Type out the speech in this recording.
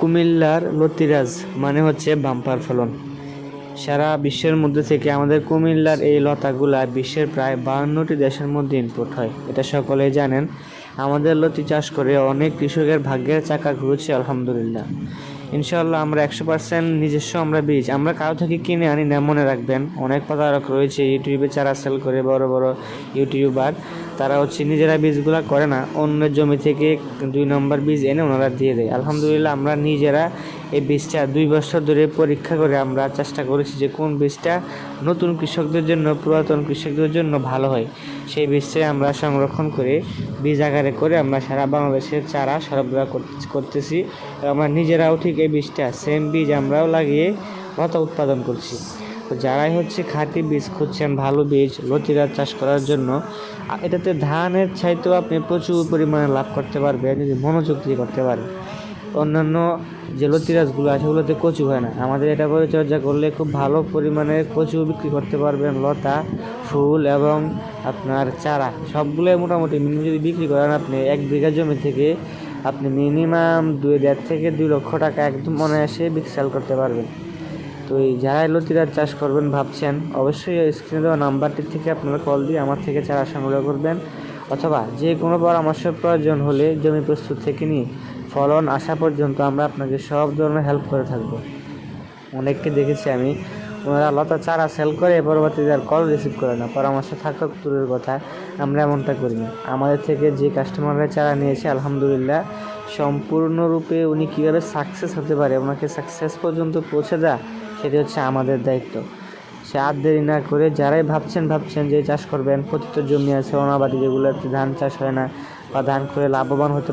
কুমিল্লার লতিরাজ মানে হচ্ছে বাম্পার ফলন। সারা বিশ্বের মধ্যে থেকে আমাদের কুমিল্লার এই লতাগুলা বিশ্বের প্রায় বাহান্নটি দেশের মধ্যে ইনপুট হয়। এটা সকলেই জানেন। আমাদের লতি চাষ করে অনেক কৃষকের ভাগ্যের চাকা ঘুরছে, আলহামদুলিল্লাহ। ইনশাআল্লাহ আমরা একশো পার্সেন্ট নিজস্ব আমরা বীজ আমরা কারও থেকে কিনে আনি না, মনে রাখবেন। অনেক প্রতারক রয়েছে, ইউটিউবে চারা সেল করে বড় বড় ইউটিউবার। তারা হচ্ছে নিজেরা বীজগুলো করে না অন্যের জমি থেকে দুই নম্বর বীজ এনে ওনারা দিয়ে দেয়। আলহামদুলিল্লাহ আমরা নিজেরা এই বীজটা দুই বছর ধরে পরীক্ষা করে আমরা চেষ্টা করেছি যে কোন বীজটা নতুন কৃষকদের জন্য, পুরাতন কৃষকদের জন্য ভালো হয়। সেই বীজটাই আমরা সংরক্ষণ করে, বীজ আকারে করে আমরা সারা বাংলাদেশের চারা সরবরাহ করতেছি। আমরা নিজেরাও ঠিক এই বীজটা সেম বীজ আমরাও লাগিয়ে লতা উৎপাদন করছি। যারাই হচ্ছে খাঁটি বীজ খুঁজছেন, ভালো বীজ, লতিরা চাষ করার জন্য এটাতে ধানের চাইতেও আপনি প্রচুর পরিমাণে লাভ করতে পারবেন, যদি মনোযোগ দিয়ে করতে পারেন। অন্যান্য যে লতিরাজগুলো আছে, ওগুলোতে কচু হয় না। আমাদের এটা পরিচর্যা করলে খুব ভালো পরিমাণে কচু বিক্রি করতে পারবেন, লতা, ফুল এবং আপনার চারা। সবগুলোই মোটামুটি মিনিমাম যদি বিক্রি করেন আপনি, এক বিঘা জমি থেকে আপনি মিনিমাম দুই দেড় থেকে দুই লক্ষ টাকা একদম অনায়াসে বিক্রি সেল করতে পারবেন। তো এই যারাই লতিরাজ চাষ করবেন ভাবছেন, অবশ্যই স্ক্রিনে দেওয়া নাম্বারটি থেকে আপনারা কল দিয়ে আমার থেকে চারা সংগ্রহ করবেন অথবা যে কোনো পরামর্শ প্রয়োজন হলে জমি প্রস্তুত থেকে নিয়ে ফলন আসা পর্যন্ত আমরা আপনাকে সব ধরনের হেল্প করে থাকব। অনেককে দেখেছি আমি, ওনারা লতা চারা সেল করে পরবর্তীতে আর কল রিসিভ করে না। পরামর্শ থাকুক, দূরের কথা, আমরা এমনটা করি না। আমাদের থেকে যে কাস্টমাররা চারা নিয়েছে, আলহামদুলিল্লাহ, সম্পূর্ণরূপে উনি কীভাবে সাকসেস হতে পারে, ওনাকে সাকসেস পর্যন্ত পৌঁছে দেওয়া সেটি হচ্ছে আমাদের দায়িত্ব। সে আর দেরি না করে যারাই ভাবছেন ভাবছেন যে চাষ করবেন প্রতিটা জমি আছে, অনাবাদি যেগুলোতে ধান চাষ হয় না বা ধান করে লাভবান হতে